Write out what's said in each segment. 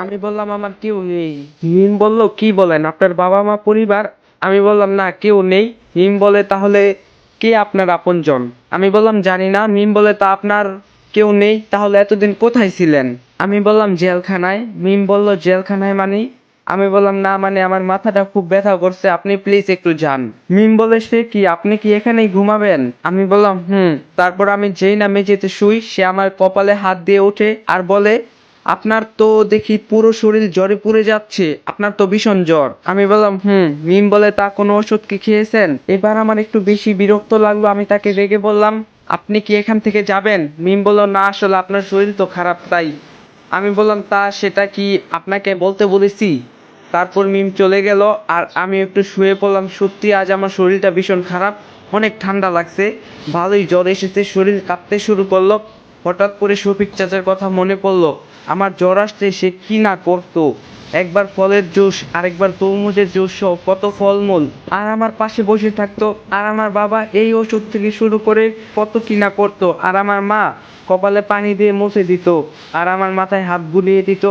আমি বললাম, আমার কেউ নেই। মিম বলল, কি বলেন? আপনার বাবা মা পরিবার? আমি বললাম, না, কেউ নেই। মিম বলে, তাহলে কে আপনার আপনজন? আমি বললাম, জানি না। মিম বলে, তা আপনার কেউ নেই? তাহলে এতদিন কোথায় ছিলেন? আমি বললাম, জেলখানায়। মিম বলল, জেলখানায় মানে? আমি বললাম, না মানে আমার মাথাটা খুব ব্যথা করছে। আপনি প্লিজ একটু যান। মিম বলে, সে কি? আপনি কি এখানেই ঘুমাবেন? আমি বললাম, হুম। তারপর আমি যেই না মেঝেতে শুই, সে আমার কপালে হাত দিয়ে ওঠে আর বলে আপনার তো দেখি পুরো শরীর জ্বরে পুড়ে যাচ্ছে, আপনার তো ভীষণ জ্বর। আমি বললাম, হুম, মিম বলে তা কোনো ওষুধ কি খেয়েছেন? এবার আমার একটু বেশি বিরক্ত লাগল, আমি তাকে রেগে বললাম, আপনি কি এখান থেকে যাবেন? মিম বলল, না, আসলে আপনার শরীর তো খারাপ তাই। আমি বললাম, তা সেটা কি আপনাকে বলতে বলেছি? তারপর মিম চলে গেল, আর আমি একটু শুয়ে পড়লাম, সত্যি আজ আমার শরীরটা ভীষণ খারাপ, অনেক ঠান্ডা লাগছে, ভালোই জ্বর এসেছে, শরীর কাঁপতে শুরু করল। হঠাৎ করে শফিক চাচার কথা মনে পড়ল আমার জ্বর আসতে সে কি না করতো? একবার ফলের জুস, আরেকবার তরমুজের জুস সহ কত ফলমূল। আর আমার পাশে বসে থাকতো, আর আমার বাবা এই ওষুধ থেকে শুরু করে কত কি না করতো। আর আমার মা কপালে পানি দিয়ে মুছে দিত, আর আমার মাথায় হাত বুলিয়ে দিত,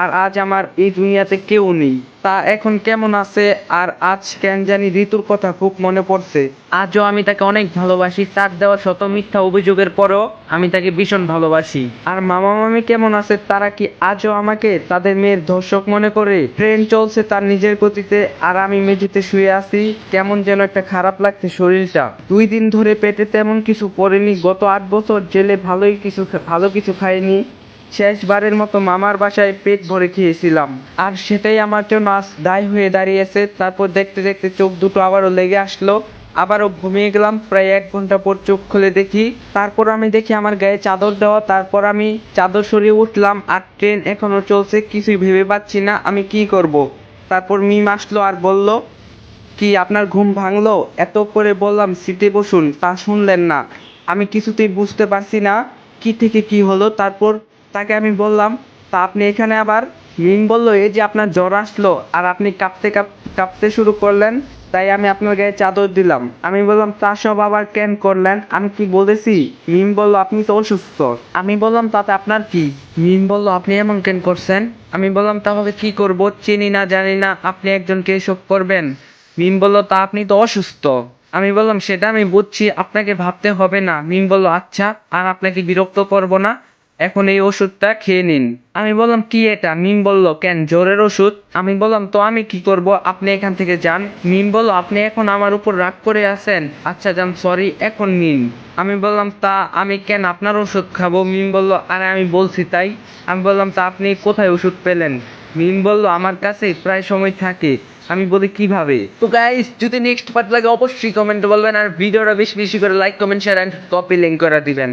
আর আজ আমার এই দুনিয়াতে কেউ নেই। তা এখন কেমন আছে? আর আজ কেন জানি ঋতুর কথা খুব মনে পড়ছে। আজও আমি তাকে অনেক ভালোবাসি তার দেওয়া শত মিথ্যা অভিযোগের পরও আমি তাকে ভীষণ ভালোবাসি। আর মামা মামি কেমন আছে? তারা কি আজও আমাকে তাদের মেয়ের ধর্ষক মনে করে? ট্রেন চলছে তার নিজের গতিতে আর আমি মেঝেতে শুয়ে আছি। কেমন যেন একটা খারাপ লাগছে শরীরটা। দুই দিন ধরে পেটে তেমন কিছু পড়েনি গত আট বছর জেলে ভালোই কিছু ভালো কিছু খাইনি শেষবারের মতো মামার বাসায় পেট ভরে খেয়েছিলাম। আর সেটাই আমার জন্য আজ দায় হয়ে দাঁড়িয়েছে। তারপর দেখতে দেখতে চোখ দুটো আবারও লেগে আসলো। আবারও ঘুমিয়ে গেলাম। প্রায় এক ঘণ্টা পর চোখ খুলে দেখি, তারপর আমি দেখি আমার গায়ে চাদর দেওয়া। তারপর আমি চাদর সরিয়ে উঠলাম। আর ট্রেন এখনও চলছে, কিছুই ভেবে পাচ্ছি না আমি কি করব। তারপর মিম আসলো আর বলল, কি আপনার ঘুম ভাঙলো? এত করে বললাম, সিটে বসুন, তা শুনলেন না। আমি কিছুতেই বুঝতে পারছি না, কি থেকে কি হলো? তারপর তাকে আমি বললাম, তা আপনি এখানে আবার? মিম বলল, এই যে আপনার জ্বর আসলো আর আপনি কাঁপতে কাঁপ, কাঁপতে শুরু করলেন, তাই আমি আপনার গায়ে চাদর দিলাম। আমি বললাম, তা সব আবার কেন করলেন? আমি কি বলেছি? মিম বলল, আপনি তো অসুস্থ। আমি বললাম, তাতে আপনার কি? মিম বলল, আপনি এমন কেন করছেন? আমি বললাম, তাহলে কি করব? চিনি না, জানি না, আপনি একজনকে এসব করবেন। মিম বলল, তা আপনি তো অসুস্থ। আমি বললাম, সেটা আমি বুঝছি, আপনাকে ভাবতে হবে না। মিম বলল আচ্ছা আর আপনাকে বিরক্ত করব না। এখন এই ওষুধটা খেয়ে নিন। আমি বললাম, কি এটা? মিম বলল, কেন? জ্বরের ওষুধ? আমি বললাম, তো আমি কি করব? আপনি এখান থেকে যান। মিম বলল, আপনি এখন আমার উপর রাগ করে আছেন? আচ্ছা যান, সরি, এখন নিন আমি বললাম, তা আমি কেন আপনার ওষুধ খাব? মিম বলল, আরে, আমি বলছি তাই। আমি বললাম, তা আপনি কোথায় ওষুধ পেলেন? মিম বলল, আমার কাছে প্রায় সময় থাকে। আমি বলি, কীভাবে? তো গাইস যদি নেক্সট পার্ট লাগে, অবশ্যই কমেন্ট বলবেন, আর ভিডিওটা বেশি বেশি করে like comment share and copy link করে দিবেন।